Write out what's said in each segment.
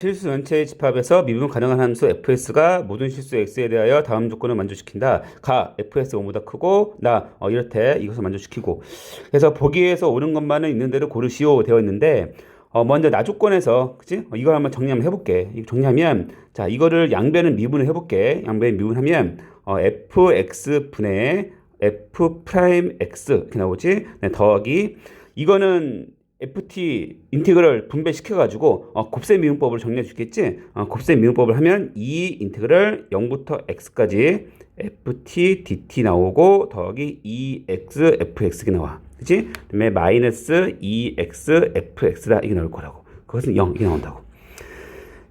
실수 전체의 집합에서 미분 가능한 함수 fs가 모든 실수 x에 대하여 다음 조건을 만족시킨다. 가 fs 5보다 크고 나 어, 이렇대 이것을 만족시키고 그래서 보기에서 옳은 것만은 있는 대로 고르시오 되어 있는데 어, 먼저 나 조건에서 그치? 어, 이걸 한번 정리 한번 해볼게. 정리하면 자 이거를 양변은 미분을 해볼게. 양변 미분하면 어, fx 분의 f 프라임 x 이렇게 나오지. 네, 더하기 이거는 ft 인테그럴 분배시켜 가지고 어, 곱셈 미분법을 정리해 주겠지. 어, 곱셈 미분법을 하면 이 인테그럴 0부터 x까지 ft dt 나오고 더하기 2x fx가 나와. 그치? 그다음에 마이너스 2x fx다 이게 나올 거라고. 그것은 0 이게 나온다고.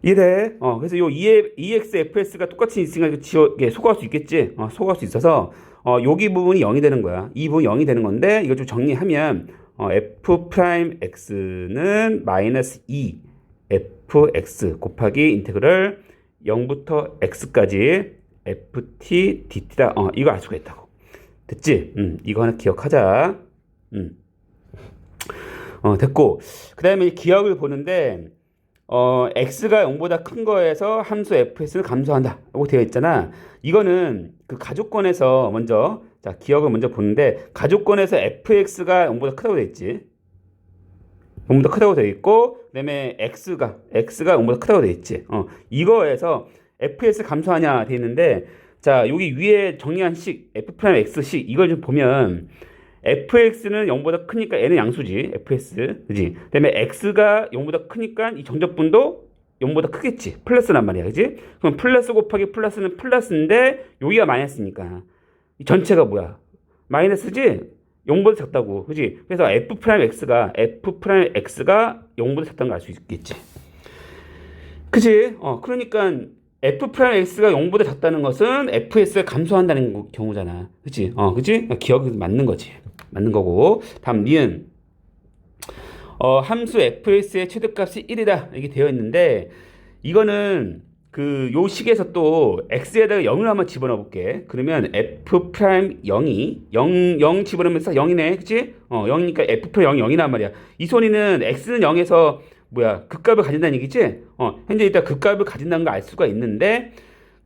이래. 어, 그래서 요 2, 2x fs가 똑같이 있으니까 지워, 이게 소거할 수 있겠지? 어, 소거할 수 있어서, 어, 여기 부분이 0이 되는 거야. 이 부분이 0이 되는 건데, 이걸 좀 정리하면, 어, f 프라임 x는 마이너스 2 fx 곱하기 인테그럴 0부터 x까지 ft dt다. 어, 이거 알 수가 있다고. 됐지? 음, 이거 하나 기억하자. 음. 어, 됐고. 그 다음에 기억을 보는데, 어, x가 0보다 큰 거에서 함수 fs는 감소한다. 라고 되어 있잖아. 이거는 그 가족권에서 먼저, 자, 기억을 먼저 보는데, 가족권에서 fx가 0보다 크다고 되어 있지. 0보다 크다고 되어 있고, 그 다음에 x가, x가 0보다 크다고 되어 있지. 어, 이거에서 fs 감소하냐 되어 있는데, 자, 여기 위에 정리한 식, f 프라임 x식, 이걸 좀 보면, fx는 0보다 크니까 n은 양수지. fs. 그지? 그다음에 x가 0보다 크니까 이 정적분도 0보다 크겠지. 플러스란 말이야. 그지? 그럼 플러스 곱하기 플러스는 플러스인데 여기가 마이너스니까. 이 전체가 뭐야? 마이너스지? 0보다 작다고. 그지? 그래서 f 프라임 x가 f 프라임 x가 0보다 작다는 걸 알 수 있겠지. 그지? 어, 그러니까 f 프라임 x가 0보다 작다는 것은 fs가 감소한다는 거- 경우잖아. 그치? 어, 그치? 기억이 맞는 거지. 맞는 거고. 다음, 니은. 어, 함수 fs의 최대값이 1이다. 이게 되어 있는데, 이거는 그, 요 식에서 또 x에다가 0을 한번 집어넣어 볼게. 그러면 f 프라임 0이, 0, 0 집어넣으면 싹 0이네. 그치? 어, 0이니까 f 프라임 0이 0이란 말이야. 이 소리는 x는 0에서 뭐야 극값을 가진다는 얘기지? 어 현재 일단 극값을 가진다는 걸 알 수가 있는데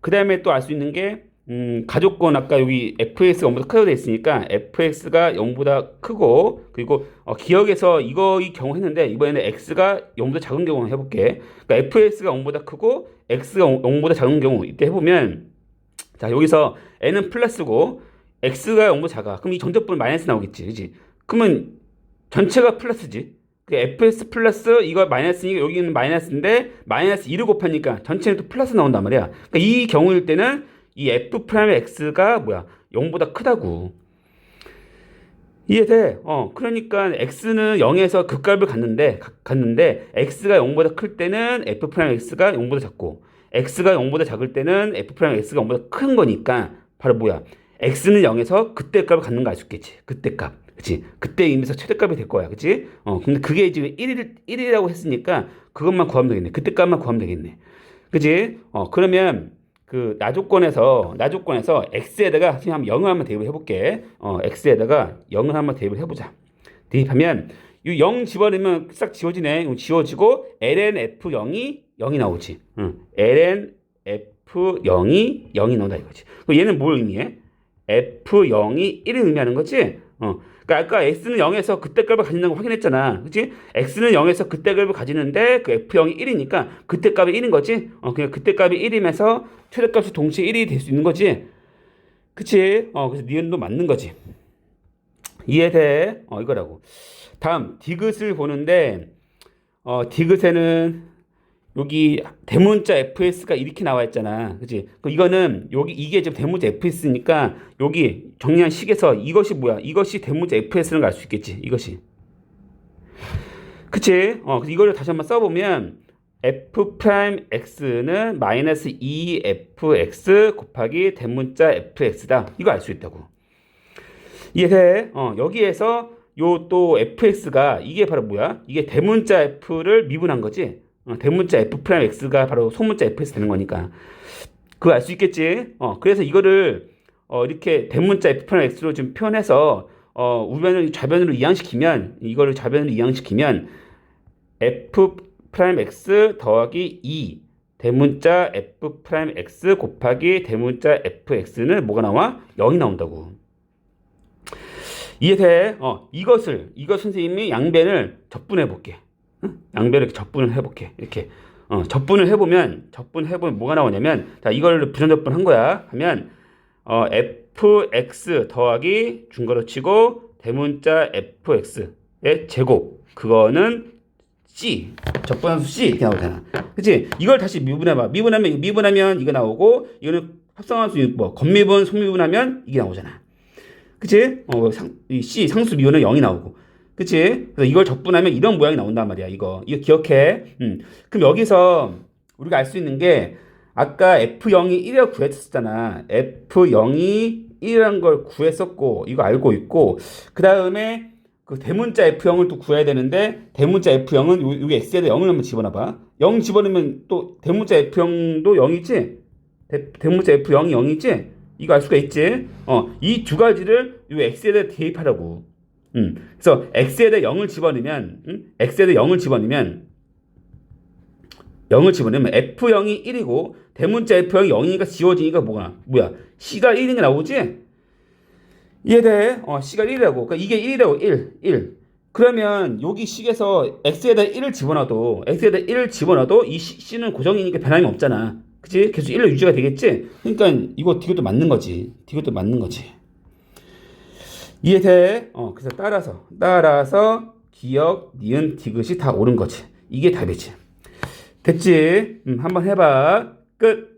그 다음에 또 알 수 있는 게 음, 가족권 아까 여기 fx가 0보다 크다고 돼 있으니까 fx가 0보다 크고 그리고 어, 기억에서 이거 이 경우 했는데 이번에는 x가 0보다 작은 경우 해볼게. 그러니까 fx가 0보다 크고 x가 0 보다 작은 경우 이때 해보면 자 여기서 n은 플러스고 x가 0보다 작아. 그럼 이 전적분 마이너스 나오겠지, 그지? 그러면 전체가 플러스지. 그 fs 플러스 이거 마이너스니까 여기는 마이너스인데 마이너스 2를 곱하니까 전체는 또 플러스 나온단 말이야. 그러니까 이 경우일 때는 이 f 프라임 x가 뭐야 0보다 크다고. 이해돼? 어, 그러니까 x는 0에서 극값을 갖는데 가- 갖는데 x가 0보다 클 때는 f 프라임 x가 0보다 작고 x가 0보다 작을 때는 f 프라임 x가 0보다 큰 거니까 바로 뭐야? x는 0에서 그때 값을 갖는 거 있겠지. 그때 값. 그치? 그때 의미에서 최대값이 될 거야. 그치? 어, 근데 그게 지금 1일, 1이라고 했으니까 그것만 구하면 되겠네. 그때 값만 구하면 되겠네. 그치? 어, 그러면 그 나조건에서, 나조건에서 x에다가 지금 한번 0을 한번 대입을 해볼게. 어, x에다가 0을 한번 대입을 해보자. 대입하면 이 0 집어넣으면 싹 지워지네. 지워지고 ln f0이 0이 나오지. 응. ln f0이 0이 나온다 이거지. 얘는 뭘 의미해? f0이 1을 의미하는 거지? 어. 그러니까 아까 x는 0에서 그때 값을 가진다는 거 확인했잖아. 그치? x는 0에서 그때 값을 가지는데 그 f0이 1이니까 그때 값이 1인 거지? 어, 그냥 그때 값이 1이면서 최대값이 동시에 1이 될 수 있는 거지? 그치? 어, 그래서 니은도 맞는 거지. 이해돼? 어, 이거라고. 다음, 디귿을 보는데, 어, 디귿에는 여기 대문자 fs가 이렇게 나와 있잖아. 그지? 그 이거는 여기 이게 지금 대문자 fs니까 여기 정리한 식에서 이것이 뭐야? 이것이 대문자 fs라는 걸 알 수 있겠지. 이것이. 그치? 어, 이거를 다시 한번 써보면 f 프라임 x는 마이너스 2fx 곱하기 대문자 fx다. 이거 알 수 있다고. 이해돼? 어, 여기에서 요 또 fx가 이게 바로 뭐야? 이게 대문자 f를 미분한 거지. 어, 대문자 f 프라임 x가 바로 소문자 fs 되는 거니까. 그거 알 수 있겠지? 어, 그래서 이거를 어, 이렇게 대문자 f 프라임 x로 좀 표현해서 어, 우변을 좌변으로 이항시키면 이거를 좌변으로 이항시키면 f 프라임 x 더하기 2 대문자 f 프라임 x 곱하기 대문자 fx는 뭐가 나와? 0이 나온다고. 이해 돼? 어, 이것을 이것 선생님이 양변을 접분해 볼게. 응? 양변을 이렇게 접분을 해 볼게. 이렇게. 어, 접분을 해 보면 접분 해 보면 뭐가 나오냐면 자, 이걸 부정 접분 한 거야. 하면 어, fx 더하기 중괄호 치고 대문자 fx의 제곱 그거는 c 적분함수 c 이렇게 나오잖아. 그치? 이걸 다시 미분해봐. 미분하면 미분하면 이거 나오고 이거는 합성함수 뭐 건미분 속미분하면 이게 나오잖아. 그치? 어, 상, 이 c 상수 미분은 0이 나오고. 그치? 그래서 이걸 적분하면 이런 모양이 나온단 말이야. 이거 이거 기억해. 음. 그럼 여기서 우리가 알 수 있는 게 아까 F0이 1이라고 구했었잖아. F0이 1이라는 걸 구했었고, 이거 알고 있고, 그 다음에 그 대문자 F0을 또 구해야 되는데, 대문자 F0은 요, 여기 X에다 0을 한번 집어넣어봐. 0 집어넣으면 또 대문자 F0도 0이지? 대, 대문자 F0이 0이지? 이거 알 수가 있지? 어, 이 두 가지를 요 X에다 대입하라고. 음, 그래서 X에다 0을 집어넣으면, 음? X에다 0을 집어넣으면, 0을 집어넣으면 F0이 1이고 대문자 F0이 0이니까 지워지니까 뭐가 뭐야 C가 1인 게 나오지? 이해돼? 어 C가 1이라고 그러니까 이게 1이라고 1 1 그러면 여기 식에서 X에다 1을 집어넣어도 X에다 1을 집어넣어도 이 C는 고정이니까 변함이 없잖아 그치? 계속 1로 유지가 되겠지? 그러니까 이거 디귿도 맞는 거지 디귿도 맞는 거지 이해돼? 어 그래서 따라서 따라서 기억, 니은, 디귿이 다 옳은 거지 이게 답이지 됐지? 음, 한번 해봐. 끝.